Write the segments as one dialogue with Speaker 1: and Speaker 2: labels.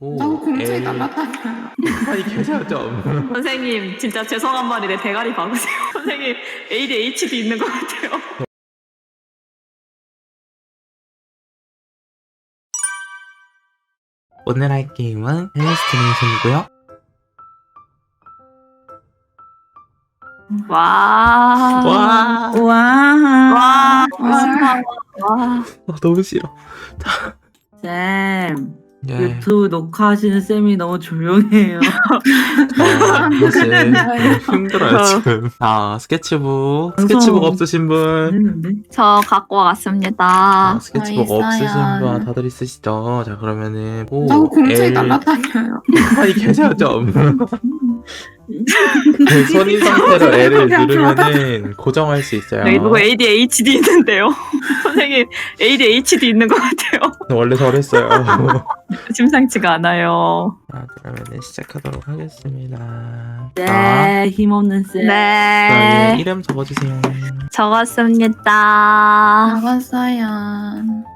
Speaker 1: 오,
Speaker 2: 난 공중에
Speaker 1: 에이,
Speaker 2: 날아다녀요.
Speaker 1: 빨리 계세요 좀.
Speaker 3: 선생님 진짜 죄송한 말이래 대가리 박으세요. 선생님 ADHD 있는 것 같아요.
Speaker 1: 오늘 할 게임은 헬스티네이션이고요.
Speaker 3: 와.
Speaker 1: 와,
Speaker 4: 와.
Speaker 3: 와.
Speaker 2: 와.
Speaker 3: 와.
Speaker 1: 어, 너무 싫어.
Speaker 4: 쌤.
Speaker 1: 예.
Speaker 4: 유튜브 녹화하시는 쌤이 너무 조용해요.
Speaker 1: 어, 사실 너무 힘들어요
Speaker 3: 어.
Speaker 1: 지금. 아 스케치북. 스케치북 없으신 분.
Speaker 4: 했는데.
Speaker 3: 저 갖고 왔습니다.
Speaker 1: 아, 스케치북
Speaker 2: 저 있어요.
Speaker 1: 없으신 분 다들 있으시죠? 자 그러면은 오,
Speaker 2: 난
Speaker 1: L-
Speaker 2: 날아다녀요.
Speaker 1: 빨리 계세요 좀. 그 손인 상태로 L을 누르면은 고정할 수 있어요.
Speaker 3: 여기 누구 ADHD 있는데요. 선생님 ADHD 있는 것 같아요.
Speaker 1: 원래 저랬어요.
Speaker 3: 심상치가 않아요.
Speaker 1: 자 그러면은 시작하도록 하겠습니다. 자,
Speaker 4: 네, 힘없는 쌤.
Speaker 1: 자,
Speaker 3: 네.
Speaker 1: 예, 이름 적어주세요.
Speaker 3: 적었습니다.
Speaker 2: 먹었어요.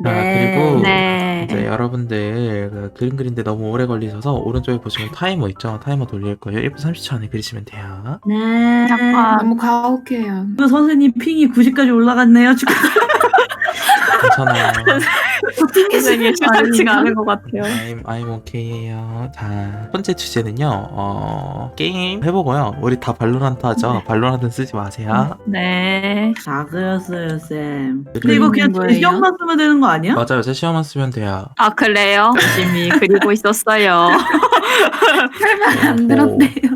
Speaker 4: 네.
Speaker 1: 그리고
Speaker 3: 네.
Speaker 1: 이제 여러분들 그 그림 그리는데 너무 오래 걸리셔서 오른쪽에 보시면 타이머 있죠? 타이머 돌릴 거예요. 1분 30초 안에 그리시면 돼요.
Speaker 4: 네.
Speaker 3: 잠깐.
Speaker 2: 너무 가혹해요.
Speaker 4: 이거 선생님 핑이 90까지 올라갔네요. 축하.
Speaker 1: 괜찮아요.
Speaker 3: 선생님 심상치가 않은 것 같아요.
Speaker 1: I'm, I'm okay예요. 자, 첫 번째 주제는요. 어, 게임 해보고요. 우리 다 발로란트 하죠? 발로란트 쓰지 마세요.
Speaker 3: 네.
Speaker 4: 다 그렸어요, 쌤. 근데
Speaker 1: 그리고
Speaker 4: 이거 그냥
Speaker 2: 거예요?
Speaker 4: 시험만 쓰면 되는 거 아니야?
Speaker 1: 맞아요. 제 시험만 쓰면 돼요.
Speaker 3: 아 그래요? 열심히 그리고 있었어요.
Speaker 2: 설명 안 들었대요.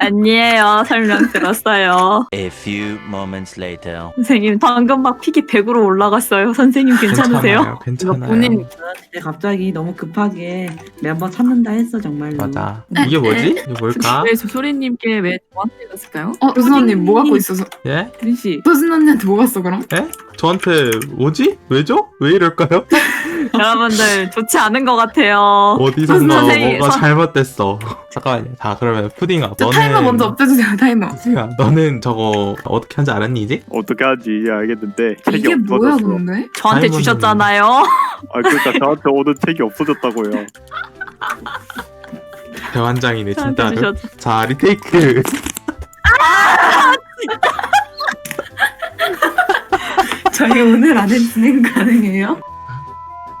Speaker 3: 아니에요. 설명 들었어요.
Speaker 5: A few moments later.
Speaker 3: 선생님 방금 막 픽이 100으로 올라갔어요. 선생님 괜찮으세요?
Speaker 1: 괜찮아요.
Speaker 4: 이거
Speaker 1: 괜찮아요.
Speaker 4: 본인 근데 갑자기 너무 급하게 멤버 찾는다 했어 정말로.
Speaker 1: 맞아. 이게 뭐지? 이게 뭘까?
Speaker 6: 왜 소리님께 왜 저한테 갔을까요?
Speaker 2: 어, 도순 언니 뭐 갖고 있어서?
Speaker 1: 예?
Speaker 6: 린씨
Speaker 2: 도순 언니한테 뭐 갔어 그럼?
Speaker 1: 저한테 뭐지? 왜죠? 왜 이럴까요?
Speaker 3: 여러분들 좋지 않은 것 같아요.
Speaker 1: 어디선가
Speaker 3: 선생님,
Speaker 1: 뭐가
Speaker 3: 선-
Speaker 1: 잘못됐어. 잠깐만요. 자, 그러면 푸딩아,
Speaker 2: 저
Speaker 1: 너는
Speaker 2: 타이머 먼저 없애주세요 타이머.
Speaker 1: 푸딩아, 너는 저거 어떻게 하는지 알았니 이제?
Speaker 7: 어떻게 하는지 이제 알겠는데 책이
Speaker 2: 이게 뭐야
Speaker 7: 없어졌어.
Speaker 2: 근데?
Speaker 3: 저한테
Speaker 1: 타이머는-
Speaker 3: 주셨잖아요.
Speaker 7: 아 그러니까 저한테 오는 책이 없어졌다고요.
Speaker 1: 대환장이네
Speaker 3: 저한테
Speaker 1: 진짜로.
Speaker 3: 주셨.
Speaker 1: 자, 리테이크.
Speaker 2: 저희 오늘 안에 진행 가능해요?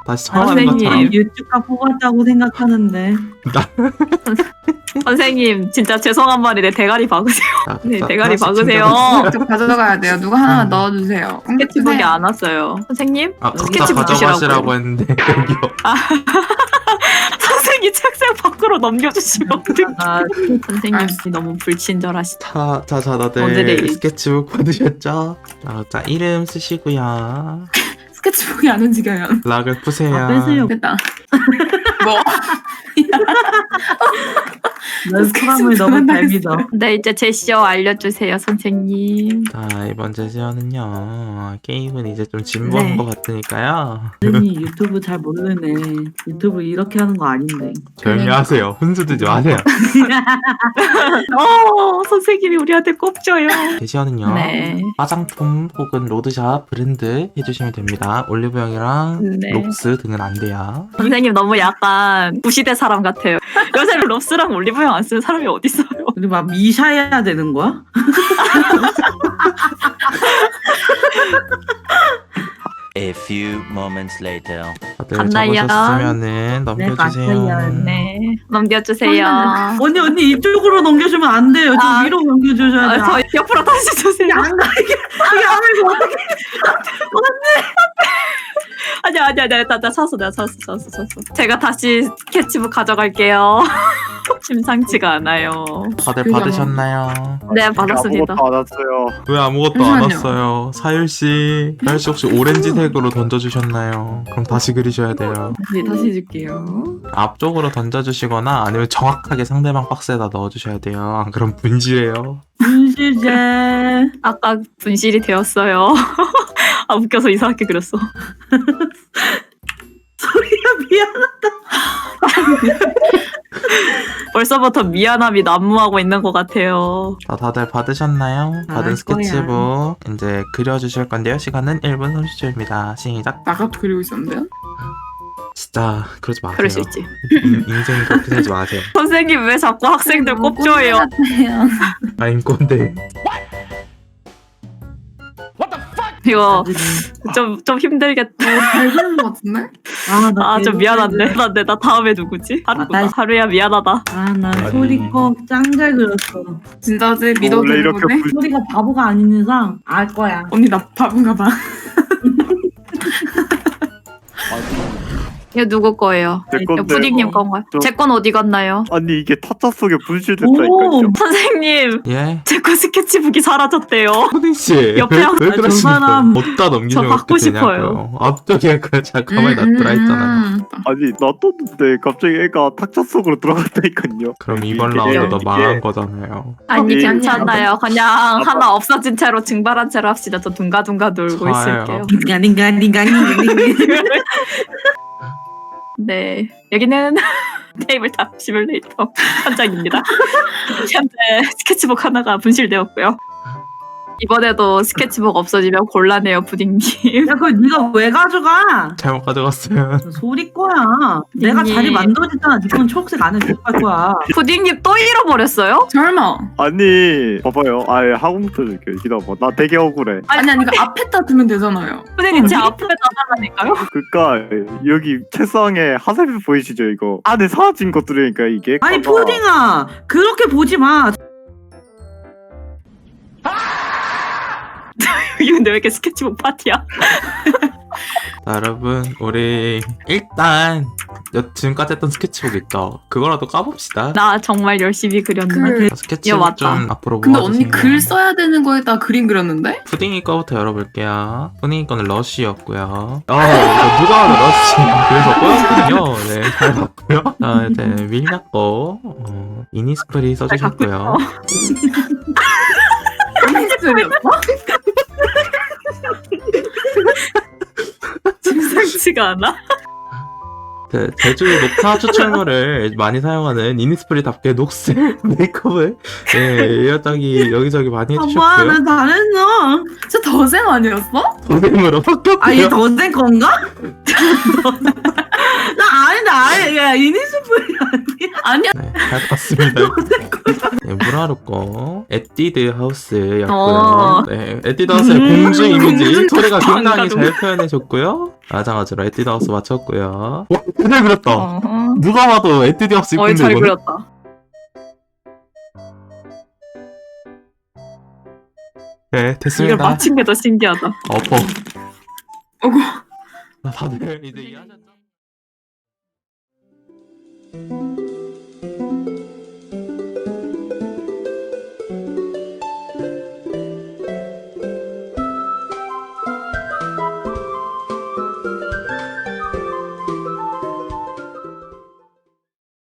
Speaker 1: 다시 처음 하는
Speaker 3: 선생님.
Speaker 1: 것처럼.
Speaker 4: 유튜브가 뽑았다고 생각하는데.
Speaker 3: 선생님 진짜 죄송한 말이래 대가리 박으세요.
Speaker 1: 자,
Speaker 3: 네
Speaker 1: 자,
Speaker 3: 대가리 박으세요.
Speaker 2: 저 가져가야 돼요. 누가 하나만 넣어주세요.
Speaker 3: 스케치북이 안 왔어요. 선생님
Speaker 1: 아, 각자
Speaker 3: 스케치북 주시라고요.
Speaker 1: 했는데 여기요.
Speaker 3: 선생님 책상 밖으로 넘겨주시면 어떡해.
Speaker 4: 아,
Speaker 3: 선생님
Speaker 2: 알았어.
Speaker 3: 너무 불친절하시다.
Speaker 1: 자, 자, 자, 다들
Speaker 3: 오늘의
Speaker 1: 스케치북 받으셨죠? 자, 자, 이름 쓰시고요.
Speaker 2: 스케치북이 안 움직여요.
Speaker 1: 락을 푸세요.
Speaker 4: 아, 빼세요.
Speaker 2: 됐다. 뭐?
Speaker 4: 넌 사람을 너무 잘 믿어.
Speaker 3: 네 이제 제시어 알려주세요 선생님.
Speaker 1: 자, 이번 제시어는요. 게임은 이제 좀 진부한
Speaker 3: 네.
Speaker 1: 것 같으니까요.
Speaker 4: 선생님 유튜브 잘 모르네. 유튜브 이렇게 하는 거 아닌데.
Speaker 1: 조용히 하세요. 훈수 두지 마세요.
Speaker 3: 어 선생님이 우리한테 꼽줘요.
Speaker 1: 제시어는요.
Speaker 3: 네.
Speaker 1: 화장품 혹은 로드샵 브랜드 해주시면 됩니다. 올리브영이랑
Speaker 3: 네.
Speaker 1: 록스 등은 안 돼요.
Speaker 3: 선생님 너무 약간 구시대 사람 같아요. 요새 롭스랑 올리브 영안 쓰는 사람이 어디 있어요?
Speaker 4: 우리 막 미샤야 되는 거야?
Speaker 5: A few moments later.
Speaker 1: 다들
Speaker 3: 갔나요?
Speaker 1: 적으셨으면은 넘겨주세요.
Speaker 4: 갔어요.
Speaker 3: 네 넘겨주세요.
Speaker 4: 언니 언니 이쪽으로 넘겨주면 안 돼요. 저
Speaker 3: 아,
Speaker 4: 위로 넘겨주셔야 돼.
Speaker 3: 아, 저 옆으로 다시 주세요.
Speaker 4: 안 가. 이게 이게 아무리 어떻게
Speaker 3: 아니야 아니야 내가 나, 나 샀어 내가 샀어 샀어 샀어. 제가 다시 스케치북 가져갈게요. 심상치가 않아요.
Speaker 1: 다들. 받으셨나요?
Speaker 3: 네 받았습니다.
Speaker 7: 아무것도 안 왔어요.
Speaker 1: 왜 아무것도 안
Speaker 2: 잠시만요.
Speaker 1: 왔어요? 사율 씨, 사율 씨 혹시 오렌지색으로 던져주셨나요? 그럼 다시 그리셔야 돼요.
Speaker 6: 네, 다시 줄게요.
Speaker 1: 앞쪽으로 던져주시거나 아니면 정확하게 상대방 박스에다 넣어주셔야 돼요. 안 그럼 분실해요.
Speaker 4: 분실제.
Speaker 3: 아까 분실이 되었어요. 아 웃겨서 이상하게 그렸어.
Speaker 4: 소리가 미안.
Speaker 3: 벌써부터 미안함이 난무하고 있는 것 같아요.
Speaker 1: 자, 다들 받으셨나요?
Speaker 4: 아,
Speaker 1: 받은
Speaker 4: 거야.
Speaker 1: 스케치북 이제 그려주실 건데요. 시간은 1분 30초입니다. 시작.
Speaker 2: 나가 그리고 있었는데요?
Speaker 1: 진짜 그러지 마세요.
Speaker 3: 그럴 수 있지.
Speaker 1: 인, 인생 그렇게 살지 마세요.
Speaker 3: 선생님 왜 자꾸 학생들 꼽줘요?
Speaker 1: 아인 꼰대.
Speaker 3: 이거 좀좀 힘들겠다.
Speaker 6: 잘 되는 것 같은데?
Speaker 4: 아, 나
Speaker 3: 아 좀 미안한데. 나 내 나 다음에 누구지? 하루구나.
Speaker 4: 아, 나-
Speaker 3: 하루야 미안하다.
Speaker 4: 아, 나
Speaker 1: 아니.
Speaker 4: 소리 꺽짱잘 그렸어.
Speaker 6: 진짜지? 믿어도
Speaker 7: 원래
Speaker 6: 되는
Speaker 7: 이렇게
Speaker 6: 건데?
Speaker 7: 불...
Speaker 4: 소리가 바보가 아닌 이상 알 거야.
Speaker 6: 언니 나 바본가 봐.
Speaker 3: 이거 누구 거예요?
Speaker 7: 제
Speaker 3: 이거
Speaker 7: 건데.
Speaker 3: 푸딩님 건가요?
Speaker 7: 저-
Speaker 3: 제 건 어디 갔나요?
Speaker 7: 아니 이게 타짜 속에
Speaker 4: 오!
Speaker 7: 분실됐다니까요.
Speaker 3: 선생님
Speaker 1: 예.
Speaker 3: 제 거 스케치북이 사라졌대요.
Speaker 1: 푸딩 씨.
Speaker 3: 옆에
Speaker 1: 왜, 그러시는
Speaker 4: 사람-
Speaker 1: 거예요? 어디다 넘기면
Speaker 3: 저 갖고
Speaker 1: 어떻게 되냐고요. 앞쪽에 그 잠깐만 놔두라 했잖아요.
Speaker 6: 음,
Speaker 7: 아니 놔뒀는데 갑자기 애가 탁자 속으로 들어갔다니까요.
Speaker 1: 그럼 이번
Speaker 7: 이게-
Speaker 1: 라운드도
Speaker 7: 이게-
Speaker 1: 망한 거잖아요.
Speaker 3: 아니
Speaker 7: 예.
Speaker 3: 괜찮아요. 그냥
Speaker 7: 아빠.
Speaker 3: 하나 없어진 채로 증발한 채로 합시다. 저 둥가둥가 놀고
Speaker 1: 좋아요.
Speaker 3: 있을게요.
Speaker 4: 링가
Speaker 3: 네 여기는 테이블 탑 시뮬레이터 현장입니다. 현재 스케치북 하나가 분실되었고요. 이번에도 스케치북 없어지면 곤란해요, 부딩님.
Speaker 4: 야, 그걸 네가 왜 가져가?
Speaker 1: 잘못 가져갔어요.
Speaker 4: 저 소리 거야. 내가. 자리 만들어줬잖아. 네건 초록색 안에 들어갈 거야.
Speaker 3: 부딩님 또 잃어버렸어요?
Speaker 6: 설마.
Speaker 7: 아니 봐봐요. 아예 학원부터 줄게. 기다려봐. 나 되게 억울해.
Speaker 6: 아니, 아니, 그 앞에다 두면 되잖아요.
Speaker 3: 부딩님 제 앞에 놔달라니까요?
Speaker 7: 그니까 여기 책상에 하살표 보이시죠 이거 안에 사라진 것들이니까 이게
Speaker 4: 아니
Speaker 7: 봐봐.
Speaker 4: 푸딩아 그렇게 보지 마.
Speaker 3: 근데 왜 이렇게 스케치북 파티야?
Speaker 1: 자, 여러분 우리 일단 여- 지금까지 했던 스케치북 있죠? 그거라도 까봅시다.
Speaker 3: 나 정말 열심히 그렸는데.
Speaker 6: 그,
Speaker 1: 스케치북
Speaker 3: 야, 맞다.
Speaker 1: 좀 앞으로
Speaker 6: 근데. 언니 글 써야 되는 거에다 그림 그렸는데?
Speaker 1: 푸딩이 거부터 열어볼게요. 푸딩이 거는 러쉬였고요. 어, 이거 누가 봐도 러쉬. 그래서 꼬였거든요. 네, 잘 봤고요. 자, 이제 밀냐 거, 어, 이니스프리 써주셨고요.
Speaker 6: 그림이었어?
Speaker 3: 심상치가 않아?
Speaker 1: 네, 제주 녹화 추출물을 많이 사용하는 이니스프리답게 녹색 메이크업을 네, 이어저기 여기저기 많이
Speaker 4: 아빠
Speaker 1: 해주셨고요.
Speaker 4: 나 잘했어.
Speaker 6: 진짜 더생 아니었어?
Speaker 1: 도색으로
Speaker 4: 아
Speaker 1: 바뀌었고요.
Speaker 4: 더센 건가? 나나 아니 야 이니스프리
Speaker 6: 아니야.
Speaker 1: 네, 잘 봤습니다. 네, 무라루 거 에뛰드 하우스였고요.
Speaker 3: 어.
Speaker 1: 네, 에뛰드 하우스의
Speaker 4: 음,
Speaker 1: 공주 이미지
Speaker 3: 공주
Speaker 1: 소리가 굉장히
Speaker 3: 반가동.
Speaker 1: 잘 표현해줬고요. 마찬가지로 에뛰드 하우스 맞췄고요. 와, 잘 그렸다.
Speaker 3: 어허.
Speaker 1: 누가 봐도 에뛰드 하우스
Speaker 3: 어이
Speaker 1: 이쁜데
Speaker 3: 잘
Speaker 1: 이거는?
Speaker 3: 그렸다.
Speaker 1: 네,
Speaker 3: 이걸
Speaker 1: 됐습니다.
Speaker 3: 맞힌 게 더 신기하다.
Speaker 1: 어퍼.
Speaker 6: 어구.
Speaker 1: 자, 다들 이제 이해하셨죠? Thank you.